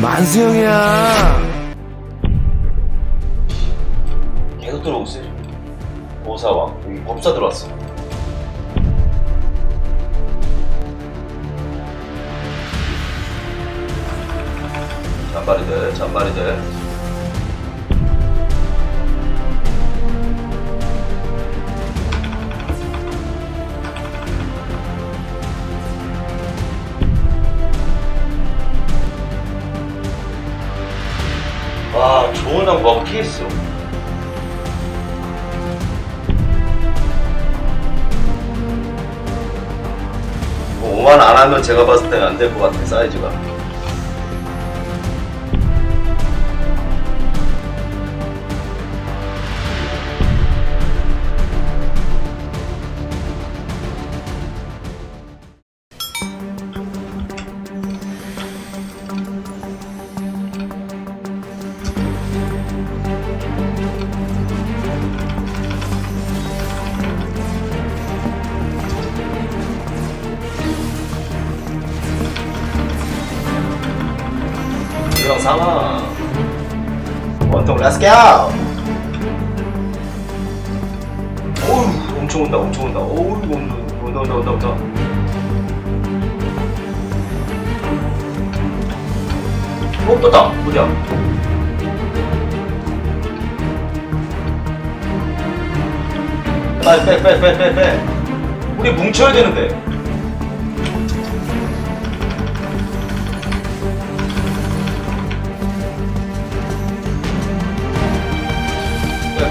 만수형이야. 계속 들어오고 있어요. 오사왕 여기 법사 들어왔어. 잔바리들, 잔바리들. 5만 안 하면 제가 봤을 때는 안 될 것 같아 사이즈가 상황 원통 렛츠 고 어우 엄청 온다 엄청 온다. 어우 온다 온다 온다 온다 어 떴다. 어디야? 빨리 빼빼빼빼빼 우리 뭉쳐야 되는데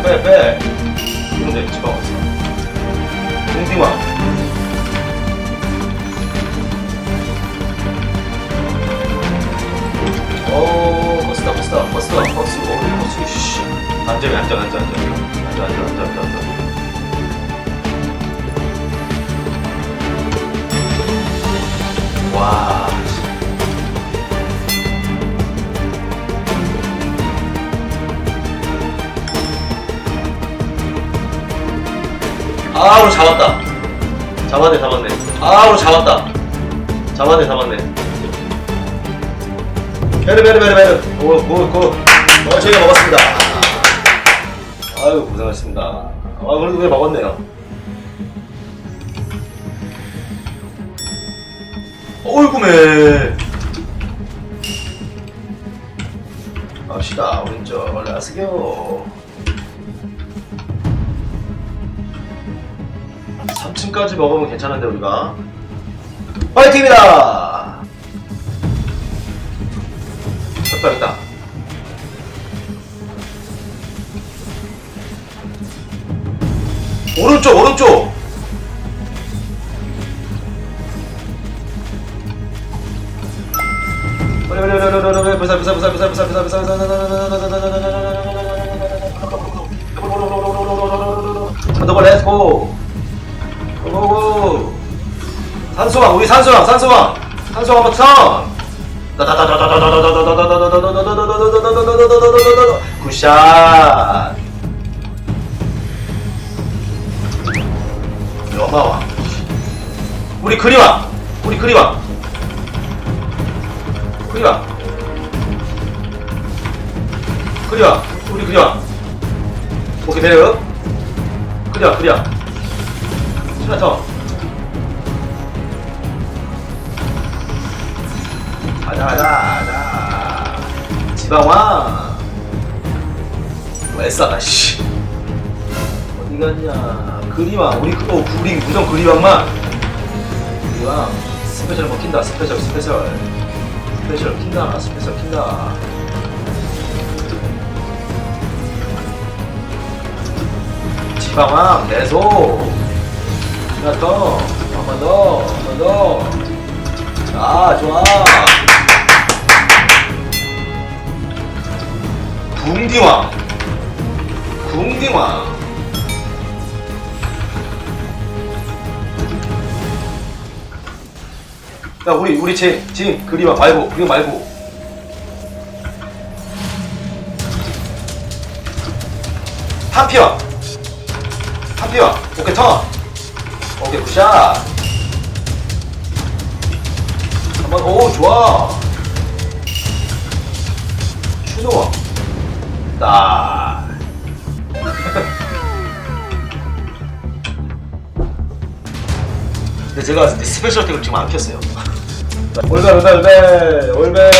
빼, 빼, 빼. 이런데 집어 왔어. 동생아. 오, 버스다, 버스다, 버스다, 버스. 오, 버스, 씨. 안전, 안전, 안전, 안전. 안전, 안전, 안전, 안전, 안전. 와. 아, 오늘 잡았다. 잡았네, 잡았네. 아, 오늘 잡았다. 잡았네, 잡았네. 베르, 베르, 베르, 베르. 오, 고, 고. 어, 저희가 먹었습니다. 아유, 고생하셨습니다. 아, 그래도 왜 먹었네요. 어이구매. 갑시다, 오른쪽. 렛츠고. 3층까지 먹으면 괜찮은데 우리가? 파이팅입니다! 됐다 됐다. 오른쪽 오른쪽 산소왕 산소왕 한번 턴 굿샷. 여마왕. 우리 그리왕 우리 그리왕. 그리왕. 그리왕 우리 그리왕. 오케이 베르 그리왕 그리왕. 스나터 가자 가자. 가자 지방왕. 왜싸다 씨. 어디 갔냐? 그리왕. 우리 그- 어 우리 무정 그리왕만. 그리왕. 스페셜 먹힌다 스페셜 스페셜. 스페셜 킨다 스페셜 킨다. 지방왕 계속 하나 더, 한번 더, 한번 더. 자, 좋아. 궁디왕. 궁디왕. 야, 우리, 우리 제, 지금 그리와 말고, 그리고 말고. 한피왕. 한피왕. 오케이, 턴. 오케이 굿샷 한번 오 좋아 추노 딱 근데 제가 스페셜 택을 지금 안 켰어요. 올베 올베 올베 올베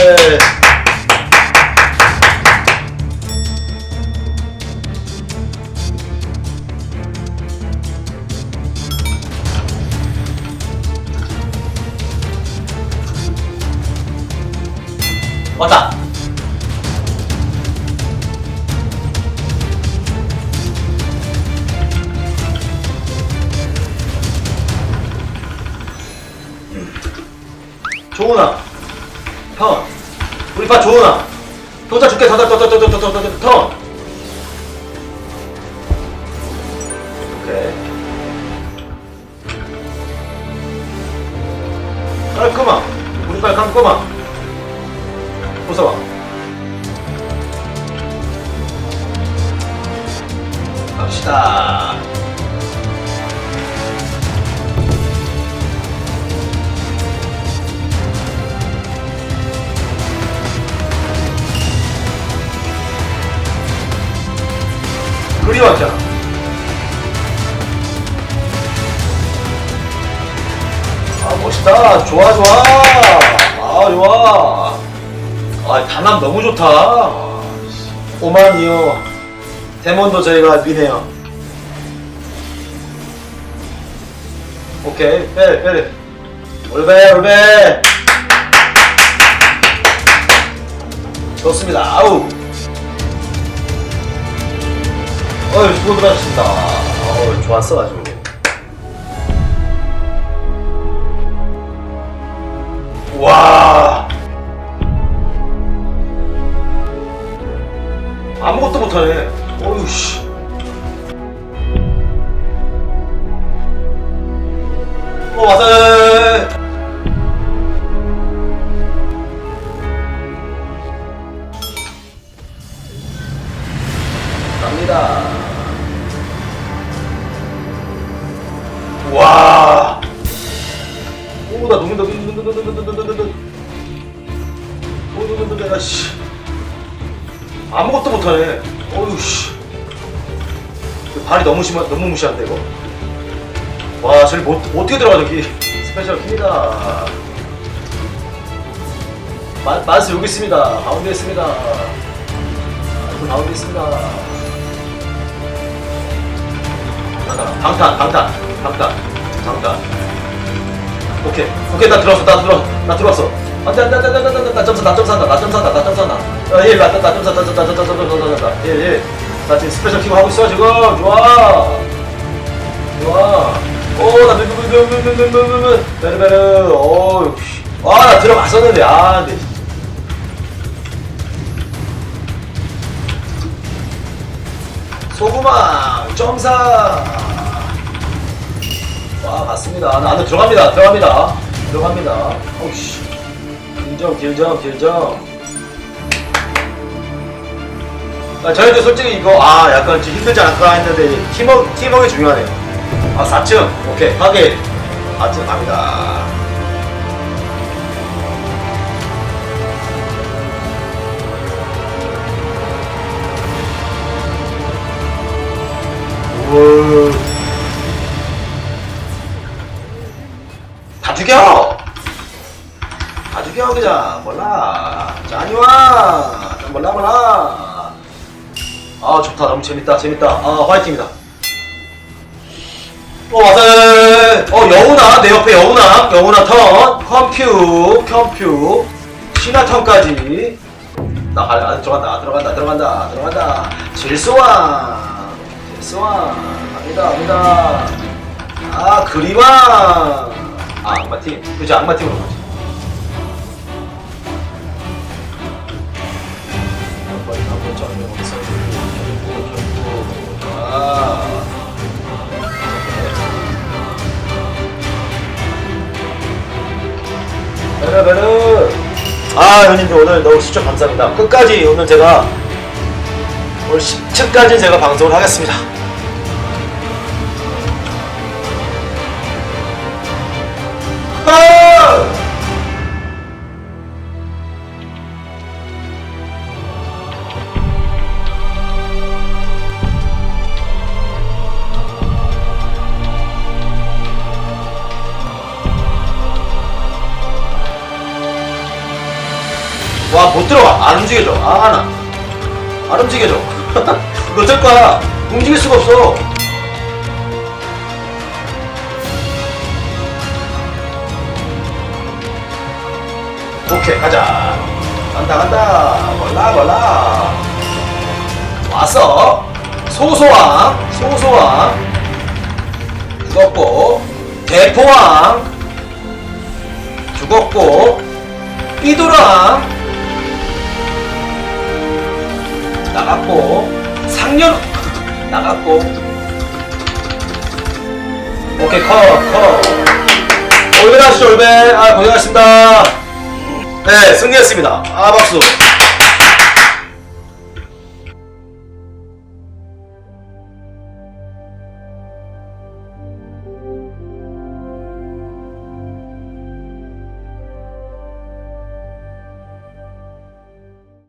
좋은아 턴 우리 파 좋은아 도착 줄게 더더 더 더 더 더 더 더턴 오케이 깔끔아 우리 빨 깔끔아 웃어봐 갑시다 그리 왔잖아 아 멋있다. 좋아 좋아. 아 좋아. 아 단합 너무 좋다. 오만이요. 데몬도 저희가 미네요. 오케이 빼 빼. 올베 올베. 좋습니다. 아우 어휴 수고들 하셨습니다. 어휴 좋았어 아주. 와. 아무것도 못하네. 어휴 씨. 어, 와서 와. 오, 나 녹는다, 녹는다, 녹는다, 녹는다. 오, 녹는다, 씨. 아무것도 못하네. 어휴, 씨. 그 발이 너무 심한, 너무 무시한데, 이거. 와, 저기 못, 어떻게 들어가, 저기. 스페셜 킵니다. 마, 마스 여기 있습니다. 가운데 있습니다. 마스 가운데 있습니다. 방탄, 방탄, 방탄, 방탄. 오케이, 오케이, 나 들어왔어, 나 들어, 나 들어왔어. 안돼, 안돼, 안돼, 안돼, 안돼, 나 점사, 나 점사한다, 나 점사한다, 나 점사한다. 어, 예, 나, 나, 나 점사, 나 점사, 나 점사, 나 점사, 나 점사, 예, 예. 나 지금 스페셜 킥 하고 있어, 지금. 좋아, 좋아. 오, 나 르르르르르르르르, 베르베르, 오, 아, 나 들어갔었는데, 아, 네. 소구망 점사 와 맞습니다. 나 안에 들어갑니다. 들어갑니다. 들어갑니다. 어우씨. 길정 길정 길정. 아, 저희도 솔직히 이거 아 약간 좀 힘들지 않을까 했는데 팀워크, 팀워크가 중요하네요. 아 4층. 오케이 확인. 4층 갑니다. 오. 좋다. 너무 재밌다. 재밌다. 아 화이팅이다. 어 맞아. 어 여우나? 내 옆에 여우나? 여우나 턴. 컴퓨 컴퓨. 신화 턴까지. 나 아, 아, 들어간다. 들어간다. 들어간다. 들어간다. 질소왕. 질소왕. 갑니다. 갑니다. 아 그리왕. 아 악마팀. 그죠 악마팀으로 가지 한번 한번 어디서 아 베르 아 형님들 오늘 너무 시청 감사합니다. 끝까지 오늘 제가 오늘 10층까지 제가 방송을 하겠습니다 와 못 들어가. 안 움직여져. 아나안 움직여져. 이거 어쩔 움직일 수가 없어. 오케이 가자. 간다 간다. 몰라 몰라. 왔어. 소소왕 소소왕. 죽었고 대포왕. 죽었고 삐돌왕 나갔고 상년 나갔고. 오케이 컷컷 올베 하시죠 올베 아 고생하셨습니다. 네 승리했습니다. 아 박수